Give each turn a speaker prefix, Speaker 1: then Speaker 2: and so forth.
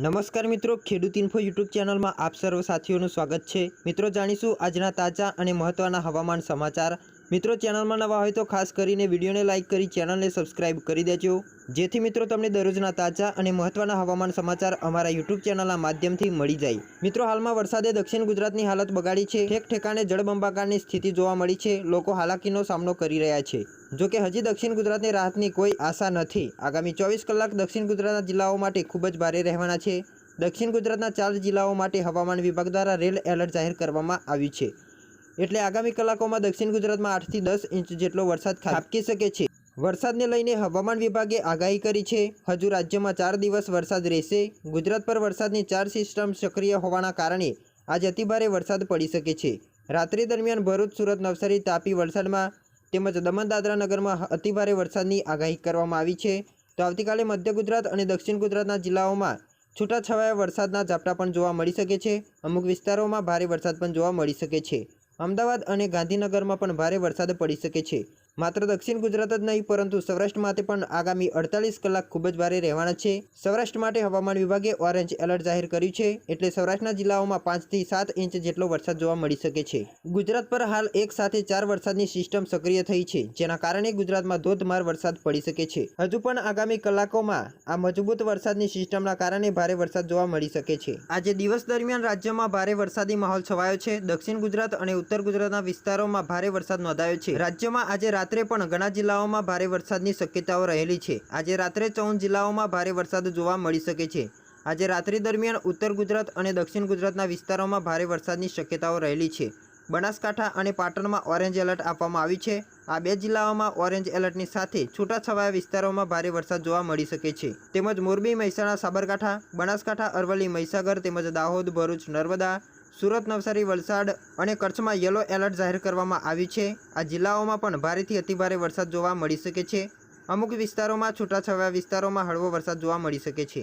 Speaker 1: નમસ્કાર મિત્રો, ખેડૂત ઇન્ફો યુટ્યુબ ચેનલમાં આપ સર્વ સાથીઓનું સ્વાગત છે. મિત્રો, જાણીશું આજના તાજા અને મહત્ત્વના હવામાન સમાચાર. મિત્રો, ચેનલમાં નવા હોય તો ખાસ કરીને વિડીયોને લાઇક કરી ચેનલને સબસ્ક્રાઇબ કરી દેજો. જેથી મિત્રો, તમને દરરોજના તાજા અને મહત્ત્વના હવામાન સમાચાર અમારા યુટ્યુબ ચેનલના માધ્યમથી મળી જાય. મિત્રો, હાલમાં વરસાદે દક્ષિણ ગુજરાતની હાલત બગાડી છે. ઠેક ઠેકાણે જળબંબાકારની સ્થિતિ જોવા મળી છે. લોકો હાલાકીનો સામનો કરી રહ્યા છે. જો કે હજી દક્ષિણ ગુજરાતની રાહતની કોઈ આશા નથી. આગામી ચોવીસ કલાક દક્ષિણ ગુજરાતના જિલ્લાઓ માટે ખૂબ જ ભારે રહેવાના છે. દક્ષિણ ગુજરાતના ચાર જિલ્લાઓ માટે હવામાન વિભાગ દ્વારા રેડ એલર્ટ જાહેર કરવામાં આવ્યું છે. એટલે આગામી કલાકોમાં દક્ષિણ ગુજરાતમાં આઠથી દસ ઇંચ જેટલો વરસાદ ખાબકી શકે છે. વરસાદને લઈને હવામાન વિભાગે આગાહી કરી છે. હજુ રાજ્યમાં ચાર દિવસ વરસાદ રહેશે. ગુજરાત પર વરસાદની ચાર સિસ્ટમ સક્રિય હોવાના કારણે આજે અતિભારે વરસાદ પડી શકે છે. રાત્રિ દરમિયાન ભરૂચ, સુરત, નવસારી તાપી વલસાડમાં તેમજ દમણ દાદરા નગરમાં અતિભારે વરસાદની આગાહી કરવામાં આવી છે. તો આવતીકાલે મધ્ય ગુજરાત અને દક્ષિણ ગુજરાતના જિલ્લાઓમાં છૂટાછવાયા વરસાદના ઝાપટા પણ જોવા મળી શકે છે. અમુક વિસ્તારોમાં ભારે વરસાદ પણ જોવા મળી શકે છે. અમદાવાદ અને ગાંધીનગરમાં પણ ભારે વરસાદ પડી શકે છે. માત્ર દક્ષિણ ગુજરાત જ નહીં, પરંતુ સૌરાષ્ટ્ર માટે પણ આગામી અડતાલીસ કલાક ખૂબ જ ભારે રહેવાના છે. સૌરાષ્ટ્ર માટે હવામાન વિભાગે ઓરેન્જ એલર્ટ જાહેર કર્યું છે, એટલે સૌરાષ્ટ્રના જિલ્લાઓમાં પાંચથી સાત ઇંચ જેટલો વરસાદ જોવા મળી શકે છે. ગુજરાત પર હાલ એક સાથે ચાર વરસાદની સિસ્ટમ સક્રિય થઈ છે, જેના કારણે ગુજરાતમાં ધોધમાર વરસાદ પડી શકે છે. હજુ પણ આગામી કલાકોમાં આ મજબૂત વરસાદની સિસ્ટમના કારણે ભારે વરસાદ જોવા મળી શકે છે. આજે દિવસ દરમિયાન રાજ્યમાં ભારે વરસાદી માહોલ છવાયો છે. દક્ષિણ ગુજરાત અને ઉત્તર ગુજરાતના વિસ્તારોમાં ભારે વરસાદ નોંધાયો છે. રાજ્યમાં આજે રાત્રે પણ ઘણા જિલ્લાઓમાં ભારે વરસાદની શક્યતાઓ રહેલી છે. આજે રાત્રે ચૌદ જિલ્લાઓમાં ભારે વરસાદ જોવા મળી શકે છે. આજે રાત્રિ દરમિયાન ઉત્તર ગુજરાત અને દક્ષિણ ગુજરાતના વિસ્તારોમાં ભારે વરસાદની શક્યતાઓ રહેલી છે. બનાસકાંઠા અને પાટણમાં ઓરેન્જ એલર્ટ આપવામાં આવી છે. આ બે જિલ્લાઓમાં ઓરેન્જ એલર્ટની સાથે છૂટાછવાયા વિસ્તારોમાં ભારે વરસાદ જોવા મળી શકે છે. તેમજ મોરબી, મહેસાણા, સાબરકાંઠા, બનાસકાંઠા, અરવલ્લી, મહીસાગર તેમજ દાહોદ, ભરૂચ, નર્મદા સુરત નવસારી, વલસાડ અને કચ્છમાં યલો એલર્ટ જાહેર કરવામાં આવ્યું છે. આ જિલ્લાઓમાં પણ ભારેથી અતિભારે વરસાદ જોવા મળી શકે છે. અમુક વિસ્તારોમાં છૂટાછવાયા વિસ્તારોમાં હળવો વરસાદ જોવા મળી શકે છે.